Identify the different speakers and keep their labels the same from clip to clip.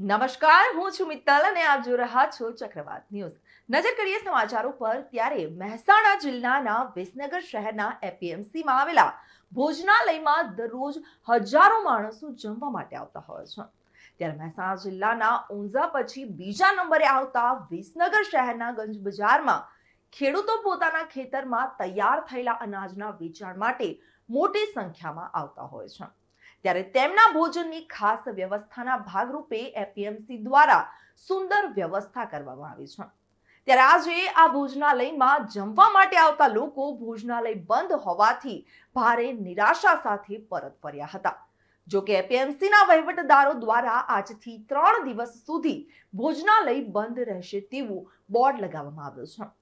Speaker 1: નમસ્કાર, હું છું મિત્તલ અને આપ જોઈ રહ્યા છો ચક્રવાત ન્યૂઝ. નજર કરીએ સમાચારો પર, ત્યારે મહેસાણા જિલ્લાના વિસનગર શહેરના એપીએમસીમાં આવેલા ભોજનાલયમાં દરરોજ હજારો માણસો જમવા માટે આવતા હોય છે. ત્યારે મહેસાણા જિલ્લાના ઊંઝા પછી બીજા નંબરે આવતા વિસનગર શહેરના ગંજ બજારમાં ખેડૂતો પોતાના ખેતરમાં તૈયાર થયેલા અનાજના વેચાણ માટે મોટી સંખ્યામાં આવતા હોય છે. ત્યારે તેમના ભોજનની ખાસ વ્યવસ્થાના ભાગરૂપે એપીએમસી દ્વારા સુંદર વ્યવસ્થા કરવામાં આવી છે. ત્યારે આજે આ ભોજનાલયમાં જમવા માટે આવતા લોકો ભોજનાલય બંધ હોવાથી ભારે નિરાશા સાથે પરત ફર્યા હતા. જો કે એપીએમસીના વહીવટદારો દ્વારા આજથી ત્રણ દિવસ સુધી ભોજનાલય બંધ રહેશે તેવું બોર્ડ લગાવવામાં આવ્યું છે.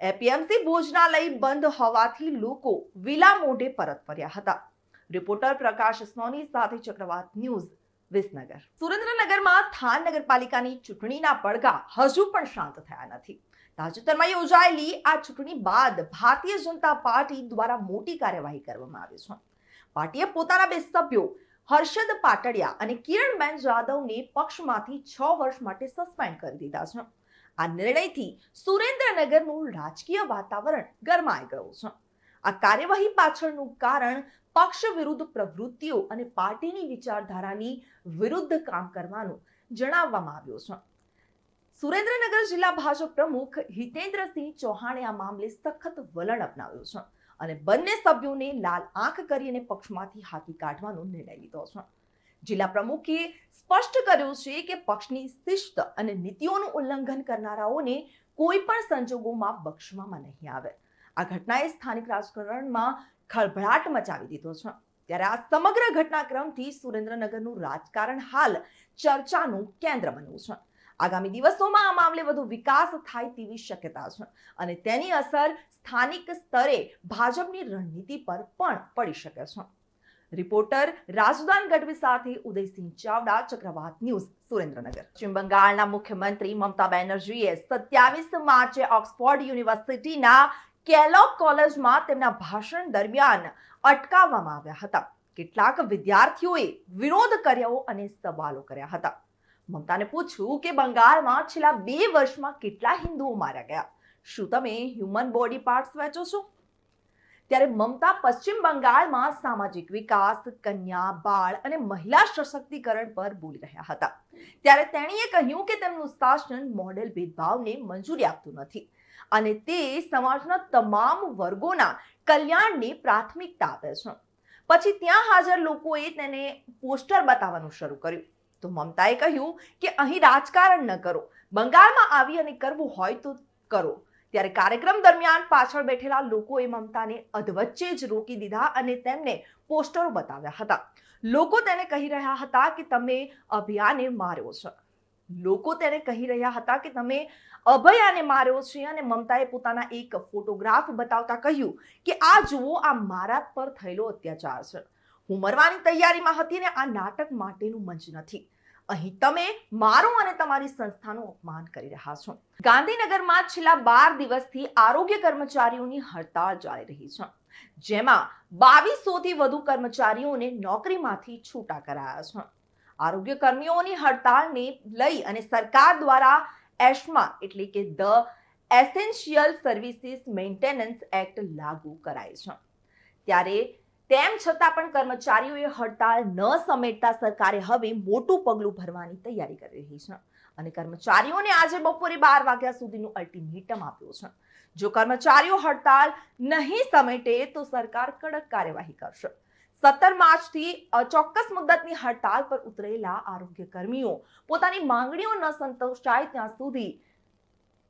Speaker 1: એપીએમસી ભોજનાલય બંધ હોવાથી લોકો વિલા મોઢે પરત ફર્યા હતા. રિપોર્ટર પ્રકાશ સોની સાથે ચક્રવાત ન્યૂઝ વિસનગર. સુરેન્દ્રનગરમાં થાન નગરપાલિકાની ચૂંટણીના પડઘા હજુ પણ શાંત થયા નથી. તાજેતરમાં યોજાયેલી આ ચૂંટણી બાદ ભારતીય જનતા પાર્ટી દ્વારા મોટી કાર્યવાહી કરવામાં આવી છે. પાર્ટીએ પોતાના બે સભ્યો હર્ષદ પાટડિયા અને કિરણબેન જાદવને પક્ષમાંથી છ વર્ષ માટે સસ્પેન્ડ કરી દીધા છે. આ નિર્ણયથી સુરેન્દ્રનગરનું રાજકીય વાતાવરણ ગરમાઈ ગયું છે. આ કાર્યવાહી પાછળનું કારણ પક્ષ વિરુદ્ધ પ્રવૃત્તિઓ અને પાર્ટીની વિચારધારાની વિરુદ્ધ કામ કરવાનું જણાવવામાં આવ્યું છે. સુરેન્દ્રનગર જિલ્લા ભાજપ પ્રમુખ હિતેન્દ્રસિંહ ચૌહાણે આ મામલે સખત વલણ અપનાવ્યું છે અને બંને સભ્યોને લાલ આંખ કરીને પક્ષમાંથી હાકી કાઢવાનો નિર્ણય લીધો છે. જિલ્લા પ્રમુખે સ્પષ્ટ કર્યું છે કે પક્ષની શિસ્ત અને નીતિઓનું ઉલ્લંઘન કરનારાઓને કોઈ પણ સંજોગોમાં બક્ષવામાં નહીં આવે. આ ઘટનાએ સ્થાનિક રાજકારણમાં ખળભળાટ મચાવી દીધો છે. ત્યારે આ સમગ્ર ઘટનાક્રમથી સુરેન્દ્રનગરનું રાજકારણ હાલ ચર્ચાનું કેન્દ્ર બન્યું છે. આગામી દિવસોમાં આ મામલે વધુ વિકાસ થાય તેવી શક્યતા છે અને તેની અસર સ્થાનિક સ્તરે ભાજપની રણનીતિ પર પણ પડી શકે છે. રિપોર્ટર રાજદાન ગઢવી સાથે ઉદયસિંહ ચાવડા, ચક્રવાત ન્યૂઝ, સુરેન્દ્રનગર. પશ્ચિમ બંગાળના મુખ્યમંત્રી મમતા બેનર્જીએ સત્યાવીસ માર્ચે ઓક્સફોર્ડ યુનિવર્સિટીના કેલોગ કોલેજમાં તેમના ભાષણ દરમિયાન અટકાવવામાં આવ્યા હતા. કેટલાક વિદ્યાર્થીઓએ વિરોધ કર્યો અને સવાલો કર્યા હતા. મમતાને પૂછ્યું કે બંગાળમાં છેલ્લા બે વર્ષમાં કેટલા હિન્દુઓ માર્યા ગયા? શું તમે હ્યુમન બોડી પાર્ટ્સ વેચો છો? ત્યારે મમતા પશ્ચિમ બંગાળમાં સામાજિક વિકાસ, કન્યા, બાળ અને મહિલા સશક્તિકરણ પર બોલી રહ્યા હતા. ત્યારે તેણીએ કહ્યું કે તેમનું શાસન મોડેલ ભેદભાવને મંજૂરી આપતું નથી. અને તે સમાજના તમામ વર્ગોના કલ્યાણને પ્રાથમિકતા આપે છે. પછી ત્યાં હાજર લોકોએ તેને પોસ્ટર બતાવવાનું શરૂ કર્યું. તો મમતાએ કહ્યું કે અહીં રાજકારણ ન કરો. બંગાળમાં આવી અને કરવું હોય તો કરો. ત્યારે કાર્યક્રમ દરમિયાન પાછળ બેઠેલા લોકોએ મમતાને અધવચ્ચે જ રોકી દીધા અને તેમને પોસ્ટરો બતાવ્યા હતા. લોકો તેને કહી રહ્યા હતા કે તમે અભિયાને માર્યો છે. લોકો તેને કહી રહ્યા હતા કે તમે અભયાને માર્યો છે અને મમતાએ પોતાના એક ફોટોગ્રાફ બતાવતા કહ્યું કે, આ જુઓ, આ મારા પર થયેલો અત્યાચાર છે. હું મરવાની તૈયારીમાં હતી ને આ નાટક માટેનું મંચ નથી. અહીં તમે મારું અને તમારી સંસ્થાનું અપમાન કરી રહ્યા છો. ગાંધીનગરમાં છેલ્લા બાર દિવસથી આરોગ્ય કર્મચારીઓની હડતાળ ચાલી રહી છે. જેમાં બાવીસોથી વધુ કર્મચારીઓને નોકરીમાંથી છૂટા કરાયા છે. આરોગ્ય કર્મીઓની હડતાળને લઈ અને સરકાર દ્વારા એશમા, એટલે કે the essential services maintenance act લાગુ કરાય છે. ત્યારે તેમ છતાં પણ કર્મચારીઓએ હડતાળ ન સમેટતા સરકારે હવે મોટું પગલું ભરવાની તૈયારી કરી રહી છે અને કર્મચારીઓને આજે બપોરે બાર વાગ્યા સુધીનું અલ્ટિમેટમ આપ્યું છે. જો કર્મચારીઓ હડતાળ નહીં સમેટે તો સરકાર કડક કાર્યવાહી કરશે. સત્તર માર્ચથી અચોક્કસ મુદ્દતની હડતાલ પર ઉતરેલા આરોગ્ય કર્મીઓ. પોતાની માંગણીઓ ન સંતોષાય ત્યાં સુધી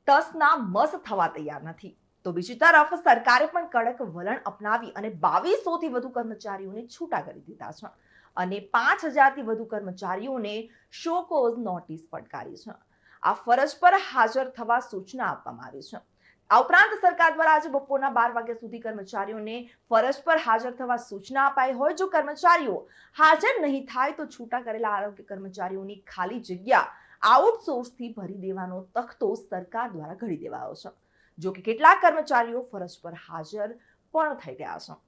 Speaker 1: તસના મસ થવા તૈયાર નથી. તો બીજી તરફ સરકારે પણ કડક વલણ અપનાવી અને બાવીસોથી વધુ કર્મચારીઓને છૂટા કરી દીધા છે અને પાંચ હજારથી વધુ કર્મચારીઓને શોકોઝ નોટિસ ફટકારી છે. આ ફરજ પર હાજર થવા સૂચના આપવામાં આવી છે. આ ઉપરાંત સરકાર દ્વારા આજે બપોરના બાર વાગ્યા સુધી કર્મચારીઓને ફરજ પર હાજર થવા સૂચના અપાઈ હોય જો કર્મચારીઓ હાજર નહીં થાય તો છૂટા કરેલા આરોગ્ય કર્મચારીઓની ખાલી જગ્યા આઉટસોર્સથી ભરી દેવાનો તખતો સરકાર દ્વારા ઘડી દેવાયો છે. જો કે કેટલાક કર્મચારીઓ ફરજ પર હાજર પણ થઈ ગયા છે.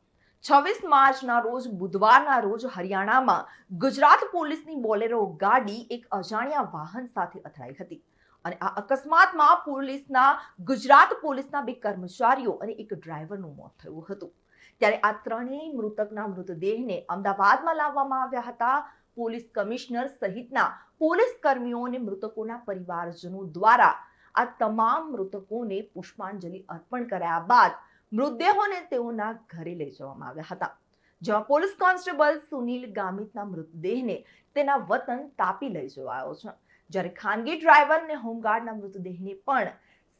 Speaker 1: છવ્વીસ માર્ચના રોજ, બુધવારના રોજ હરિયાણામાં ગુજરાત પોલીસની બોલેરો ગાડી એક અજાણ્યા વાહન સાથે અથડાઈ હતી. અને આ અકસ્માતમાં પોલીસના, ગુજરાત પોલીસના બે કર્મચારીઓ અને એક ડ્રાઈવરનું મોત થયું હતું. ત્યારે આ ત્રણેય મૃતકના મૃતદેહને અમદાવાદમાં લાવવામાં આવ્યા હતા. પોલીસ કમિશનર સહિતના પોલીસ કર્મીઓ અને મૃતકોના પરિવારજનો દ્વારા આ તમામ મૃતકોને પુષ્પાંજલિ અર્પણ કર્યા બાદ મૃતદેહોને તેઓના ઘરે લઈ જવામાં આવ્યા હતા. જેમાં પોલીસ કોન્સ્ટેબલ સુનિલ ગામિતના મૃતદેહને તેના વતન તાપી લઈ જવાયો છે. જ્યારે ખાનગી ડ્રાઈવર અને હોમગાર્ડના મૃતદેહને પણ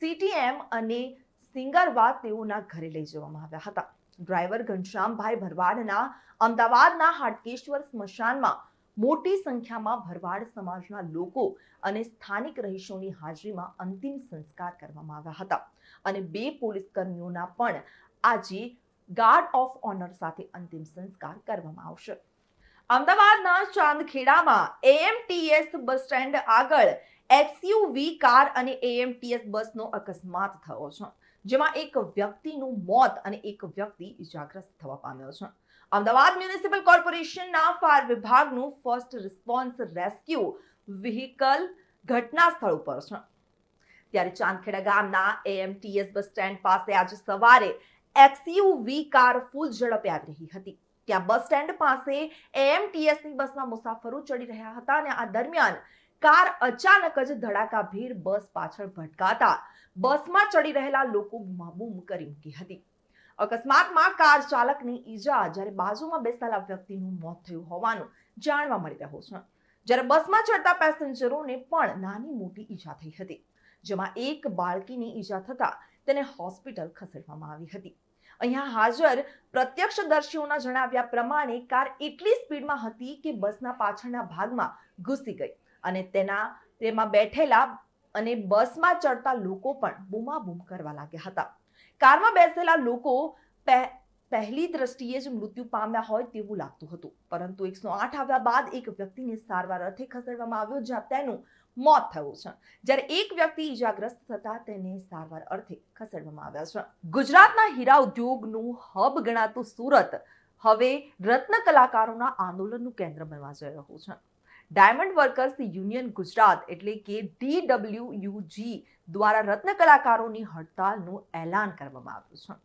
Speaker 1: સીટીએમ અને સિંગરવા તેઓના ઘરે લઈ જવામાં આવ્યા હતા. ડ્રાઈવર ઘનશ્યામભાઈ ભરવાડના અમદાવાદના હાટકેશ્વર સ્મશાનમાં મોટી સંખ્યામાં ભરવાડ સમાજના લોકો અને સ્થાનિક રહીશોની હાજરીમાં અંતિમ સંસ્કાર કરવામાં આવ્યા હતા. અને બે પોલીસ કર્મીઓના પણ આજે ગાર્ડ ઓફ ઓનર સાથે અંતિમ સંસ્કાર કરવામાં આવશે. અમદાવાદના ચાંદખેડામાં એએમટીએસ બસ સ્ટેન્ડ આગળ એક્સયુવી કાર અને એએમટીએસ બસનો અકસ્માત થયો છે, જેમાં એક વ્યક્તિનું મોત અને એક વ્યક્તિ ઇજાગ્રસ્ત થવા પામ્યો છે. અમદાવાદ મ્યુનિસિપલ કોર્પોરેશનના ફાયર વિભાગનું ફર્સ્ટ રિસ્પોન્સ રેસ્ક્યુ વ્હીકલ ઘટના સ્થળ ઉપર છે. ત્યારે ચાંદખેડા ગામના એએમટીએસ બસ સ્ટેન્ડ પાસે આજે સવારે એક્સયુવી કાર ફૂલ ઝડપે આવી રહી હતી. ત્યાં બસ સ્ટેન્ડ પાસે એએમટીએસની બસમાં મુસાફરો ચડી રહ્યા હતા અને આ દરમિયાન કાર અચાનક જ ધડાકાભેર બસ પાછળ ભટકાતા બસમાં ચડી રહેલા લોકો બૂમાબૂમ કરી મૂકી હતી. અકસ્માતમાં કાર ચાલકને ઈજા જ્યારે બાજુમાં બેસેલા વ્યક્તિનું મોત થયું હોવાનું જાણવા મળી રહ્યું છે. જ્યારે બસમાં ચડતા પેસેન્જરોને પણ નાની મોટી ઈજા થઈ હતી, જેમાં એક બાળકીની ઈજા થતા તેને હોસ્પિટલ ખસેડવામાં આવી હતી. અહીંયા હાજર પ્રત્યક્ષદર્શીઓના જણાવ્યા પ્રમાણે કાર એટલી સ્પીડમાં હતી કે બસના પાછળના ભાગમાં ઘૂસી ગઈ અને તેના, તેમાં બેઠેલા અને બસમાં ચડતા લોકો પણ બૂમાબૂમ કરવા લાગ્યા હતા. કારમાં બેસેલા લોકો પહેલી દ્રષ્ટિએ જ મૃત્યુ પામ્યા હોય તેવું લાગતું હતું. પરંતુ એકસો આઠ આવ્યા બાદ એક વ્યક્તિને સારવાર અર્થે ખસેડવામાં આવ્યો જ્યાં તેનું મોત થયું છે. જ્યારે એક વ્યક્તિ ઈજાગ્રસ્ત થતા તેને સારવાર અર્થે ખસેડવામાં આવ્યા છે. ગુજરાતના હીરા ઉદ્યોગનું હબ ગણાતું સુરત હવે રત્ન કલાકારોના આંદોલનનું કેન્દ્ર બનવા જઈ રહ્યું છે. ડાયમંડ વર્કર્સ યુનિયન ગુજરાત એટલે કે ડીડબ્લ્યુયુજી દ્વારા રત્ન કલાકારોની હડતાલનું એલાન કરવામાં આવ્યું છે.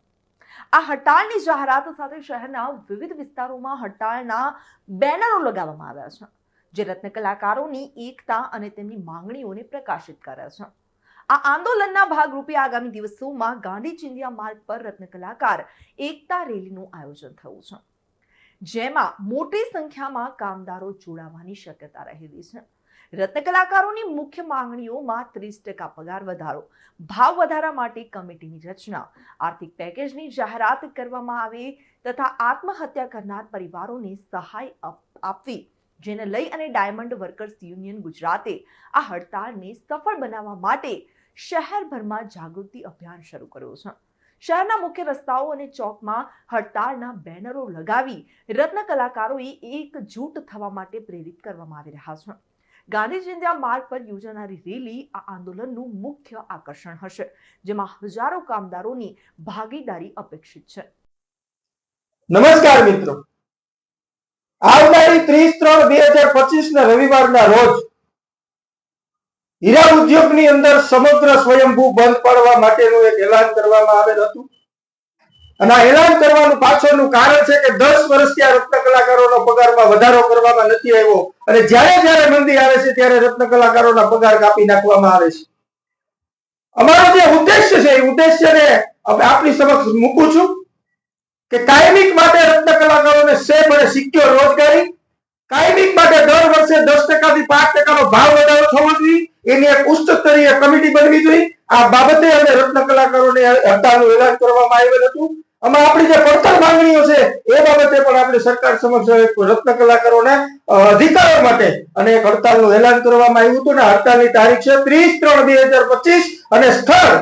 Speaker 1: આ હડતાલની જાહેરાત સાથે શહેરના વિવિધ વિસ્તારોમાં હડતાલના બેનરો લગાવવામાં આવ્યા છે. જે રત્ન કલાકારોની એકતા અને તેમની માંગણીઓને પ્રકાશિત કરે છે. આ આંદોલનના ભાગરૂપે આગામી દિવસોમાં ગાંધી ચિંધિયા માર્ગ પર રત્ન કલાકાર એકતા રેલીનું આયોજન થયું છે. જેમાં મોટી સંખ્યામાં કામદારો જોડાવાની શક્યતા રહેલી છે. રત્ન કલાકારોની મુખ્ય માંગણીઓમાં ત્રીસ ટકા પગાર વધારો, ભાવ વધારા માટે કમિટીની રચના, આર્થિક પેકેજની જાહેરાત કરવામાં આવે તથા આત્મહત્યા કરનાર પરિવારોને સહાય આપ- આપવી જેને લઈ અને ડાયમંડ વર્કર્સ યુનિયન ગુજરાતે આ હડતાળને સફળ બનાવવા માટે શહેરભરમાં જાગૃતિ અભિયાન શરૂ કર્યું છે. શહેરના મુખ્ય રસ્તાઓ અને ચોકમાં હડતાળના બેનરો લગાવી રત્ન કલાકારોએ એકજૂટ થવા માટે પ્રેરિત કરવામાં આવી રહ્યા છે. ગાંધી જયંતિયા માર્ગ પર યોજાનારી રેલી આ આંદોલનનું મુખ્ય આકર્ષણ હશે, જેમાં હજારો કામદારોની ભાગીદારી અપેક્ષિત છે.
Speaker 2: નમસ્કાર મિત્રો. આવનારી ત્રીસ ત્રણ બે હજાર પચીસ ના રવિવારના રોજ હીરા ઉદ્યોગની અંદર સમગ્ર સ્વયંભૂ બંધ પાડવા માટેનું એક એલાન કરવામાં આવેલ હતું. અને આ એલાન કરવાનું પાછળનું કારણ છે કે દસ વર્ષથી આ રત્ન કલાકારોનો પગારમાં વધારો કરવામાં નથી આવ્યો. અને જ્યારે જ્યારે મંદી આવે છે ત્યારે રત્ન કલાકારોના પગાર કાપી નાખવામાં આવે છે. અમારો જે ઉદ્દેશ્ય છે, એ ઉદ્દેશ્યને આપણી સમક્ષ મૂકું છું કે કાયમિક માટે રત્ન કલાકારોને સેફ અને સિક્યોર રોજગારી કાયમિક માટે દર વર્ષે દસ ટકાથી પાંચ ટકાનો ભાવ વધારો થવો જોઈએ. એની એક ઉચ્ચ સ્તરીય કમિટી બનવી જોઈએ. આ બાબતે અમે રત્ન કલાકારોને હડતાલનું એલાન કરવામાં આવેલ હતું. આમાં આપણી જે પડતર માંગણીઓ છે, એ બાબતે પણ આપણે સરકાર સમક્ષ રત્ન કલાકારોને અધિકારો માટે અને એક હડતાલનું એલાન કરવામાં આવ્યું હતું. ને હડતાલની તારીખ છે ત્રીસ ત્રણ બે હજાર પચીસ. અને સ્થળ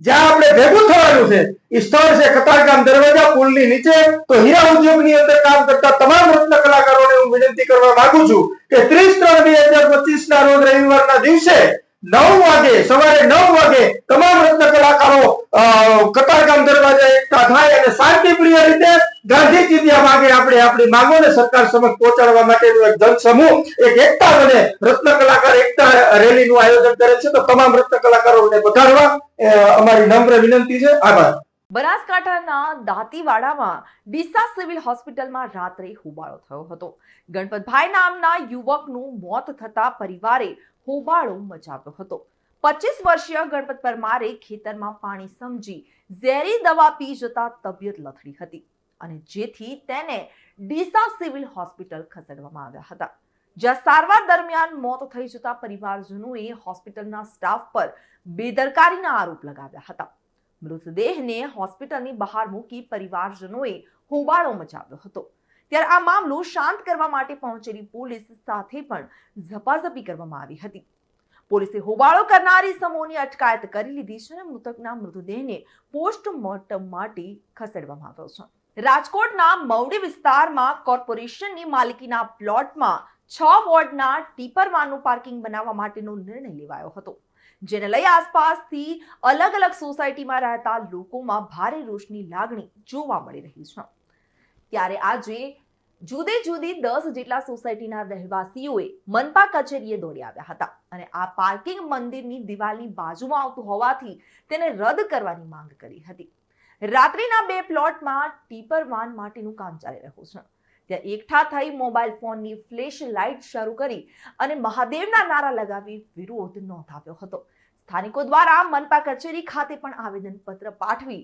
Speaker 2: જ્યાં આપણે ભેગું થવાનું છે સ્થળ છે કતારગામ દરવાજા પુલની નીચે, તો હીરા ઉદ્યોગની અંદર કામ કરતા તમામ રત્ન કલાકારોને હું વિનંતી કરવા માંગુ છું કે ત્રીસ ત્રણ બે હજાર પચીસ ના રોજ રવિવારના દિવસે નવ વાગે, સવારે નવ વાગે તમામ રત્ન કલાકારો કતારગામ દરવાજા એકઠા થાય અને શાંતિપ્રિય રીતે ગાંધી ચિંધ્યા માગે આપણે આપણી માંગોને સરકાર સમક્ષ પહોંચાડવા માટેનું એક જનસમૂહ, એક એકતા બને રત્ન કલાકાર એકતા રેલીનું આયોજન કરે છે. તો તમામ રત્ન કલાકારોને વધારવા અમારી નમ્ર વિનંતી છે. આભાર.
Speaker 1: બનાસકાંઠાના દાંતીવાડામાં ડીસા સિવિલ હોસ્પિટલમાં રાત્રે હોબાળો થયો હતો. ગણપતભાઈ નામના યુવકનું મોત થતા પરિવારે હોબાળો મચાવ્યો હતો. પચીસ વર્ષીય ગણપત પરમારે ખેતરમાં પાણી સમજી ઝેરી દવા પી જતા તબિયત લથડી હતી અને જેથી તેને ડીસા સિવિલ હોસ્પિટલ ખસેડવામાં આવ્યા હતા. જ્યાં સારવાર દરમિયાન મોત થઈ જતા પરિવારજનોએ હોસ્પિટલના સ્ટાફ પર બેદરકારીના આરોપ લગાવ્યા હતા. મૃતદેહને હોસ્પિટલની બહાર મૂકી પરિવારજનોએ હોબાળો મચાવ્યો હતો. ત્યારે આ મામલો શાંત કરવા માટે પહોંચેલી પોલીસ સાથે પણ ઝપાઝપી કરવામાં આવી હતી. પોલીસે હોબાળો કરનારી સમૂહની અટકાયત કરી લીધી છે અને મૃતકના મૃતદેહને પોસ્ટમોર્ટમ માટે ખસેડવામાં આવ્યો છે. રાજકોટના મવડી વિસ્તારમાં કોર્પોરેશનની માલિકીના પ્લોટમાં છ વોર્ડના ટીપર વાનનું પાર્કિંગ બનાવવા માટેનો નિર્ણય લેવાયો હતો. જેને લઈ આસપાસથી અલગ અલગ સોસાયટીમાં રહેતા લોકોમાં ભારે રોષની લાગણી જોવા મળી રહી છે. ત્યારે આજે જુદી જુદી દસ જેટલા સોસાયટીના રહેવાસીઓએ મનપા કચેરીએ દોડી આવ્યા હતા અને આ પાર્કિંગ મંદિરની દિવાલની બાજુમાં આવતું હોવાથી તેને રદ કરવાની માંગ કરી હતી. રાત્રિના બે પ્લોટમાં ટીપર વાન માટેનું કામ ચાલી રહ્યું છે. ત્યાં એકઠા થઈ મોબાઈલ ફોનની ફ્લેશ લાઇટ શરૂ કરી અને મહાદેવના નારા લગાવી વિરોધ નોંધાવ્યો હતો. સ્થાનિકો દ્વારા મનપા કચેરી ખાતે પણ આવેદનપત્ર પાઠવી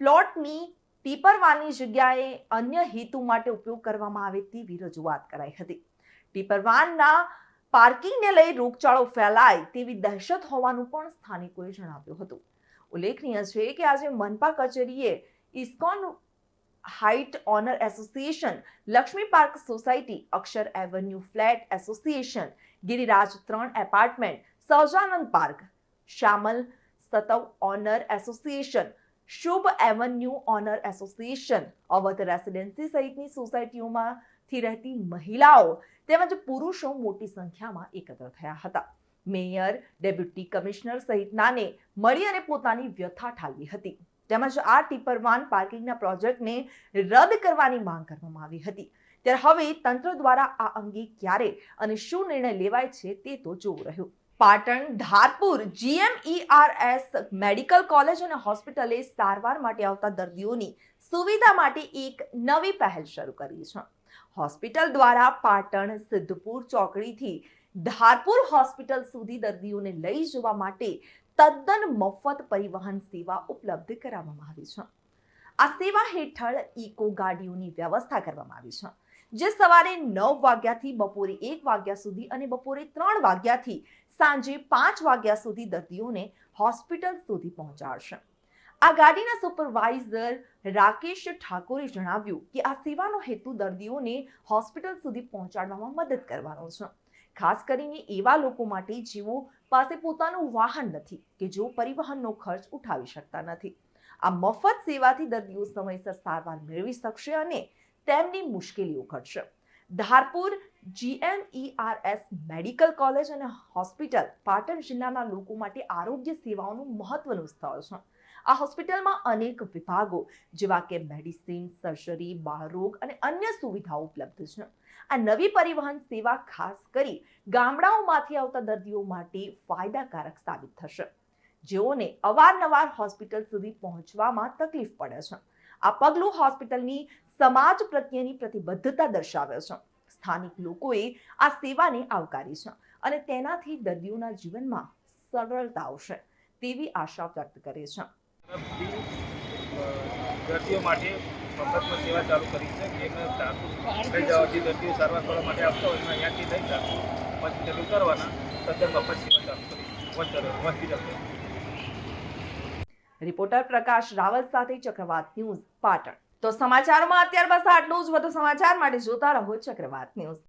Speaker 1: પ્લોટની ટીપરવાની જગ્યાએ અન્ય હેતુ માટે ઉપયોગ કરવામાં આવે તેવી રજૂઆત કરાઈ હતી. ટીપરવાનના પાર્કિંગને લઈ રોગચાળો ફેલાય તેવી દહેશત હોવાનું પણ સ્થાનિકોએ જણાવ્યું હતું. ઉલ્લેખનીય છે કે આજે મનપા કચેરીએ Iscon height owner association Lakshmi park society Akshar avenue flat association Giriraj ત્રણ apartment Sahajanand park Shyamal Satva owner association Shubh avenue owner association Avadh residency સહિતની સોસાયટીઓમાંથી રહેતી મહિલાઓ તેમજ પુરુષો મોટી સંખ્યામાં એકત્ર થયા હતા. મેયર, ડેપ્યુટી કમિશનર સહિતનાને મળી અને પોતાની વ્યથા ઠાલવી હતી. તેમજ આ ટીપર વાન પાર્કિંગના પ્રોજેક્ટને રદ કરવાની માંગ કરવામાં આવી હતી. ત્યારે હવે તંત્ર દ્વારા આ અંગે ક્યારે અને શું નિર્ણય લેવાય છે તે તો જોવું રહ્યું. Patan, Dharpur, GMERS, medical college અને હોસ્પિટલે સારવાર માટે આવતા દર્દીઓની સુવિધા માટે એક નવી પહેલ શરૂ કરી છે. હોસ્પિટલ દ્વારા પાટણ, સિદ્ધપુર ચોકડીથી ધારપુર હોસ્પિટલ સુધી દર્દીઓને લઈ જવા માટે તદ્દન મફત પરિવહન સેવા ઉપલબ્ધ કરાવવામાં આવી છે. આ સેવા હેઠળ ઇકો ગાડીઓની વ્યવસ્થા કરવામાં આવી છે. જે સવારે નવ વાગ્યાથી બપોરે એક વાગ્યા સુધી અને બપોરે ત્રણ વાગ્યાથી સાંજે પાંચ વાગ્યા સુધી દર્દીઓને હોસ્પિટલ સુધી પહોંચાડશે. આ ગાડીના સુપરવાઇઝર રાકેશ ઠાકોરે જણાવ્યું કે આ સેવાનો હેતુ દર્દીઓને હોસ્પિટલ સુધી પહોંચાડવામાં મદદ કરવાનો છે. ખાસ કરીને એવા લોકો માટે જેઓ પાસે પોતાનું વાહન નથી કે જેઓ પરિવહનનો ખર્ચ ઉઠાવી શકતા નથી. આ મફત સેવાથી દર્દીઓ સમયસર સારવાર મેળવી શકશે અને તેમની મુશ્કેલીઓ ઘટશે. ધારપુર, જીએમઈઆરએસ મેડિકલ કોલેજ અને હોસ્પિટલ પાટણ જિલ્લાના લોકો માટે આરોગ્ય સેવાઓનું મહત્વનું સ્થળ છે. આ હોસ્પિટલમાં અનેક વિભાગો જેવા કે મેડિસિન, સર્જરી, બાળરોગ અને અન્ય સુવિધાઓ ઉપલબ્ધ છે. આ નવી પરિવહન સેવા ખાસ કરી ગામડાઓમાંથી આવતા દર્દીઓ માટે ફાયદાકારક સાબિત થશે. જેઓને અવારનવાર હોસ્પિટલ સુધી પહોંચવામાં તકલીફ પડે છે. આ પગલું હોસ્પિટલની સમાજ પ્રત્યેની પ્રતિબદ્ધતા દર્શાવે છે. સ્થાનિક લોકોએ આ સેવાને આવકારી છે અને તેનાથી દર્દીઓના જીવનમાં સરળતા આવશે તેવી આશા વ્યક્ત કરે છે.
Speaker 3: દર્દીઓ માટે મફતમાં સેવા ચાલુ કરી છે. જેમાં ધારપુર લઈ જવાથી દર્દીઓ સારવાર કરવા માટે આવતા હોય અહીંયાથી લઈ ધારપુર હોસ્પિટલ ઉતારવાના તદ્દન મફત સેવા ચાલુ કરી. હોસ્પિટલ
Speaker 1: રિપોર્ટર પ્રકાશ રાવલ સાથે ચક્રવાત ન્યૂઝ પાટણ. તો સમાચારોમાં અત્યાર બસ આટલું જ. વધુ સમાચાર માટે જોતા રહો ચક્રવાત ન્યૂઝ.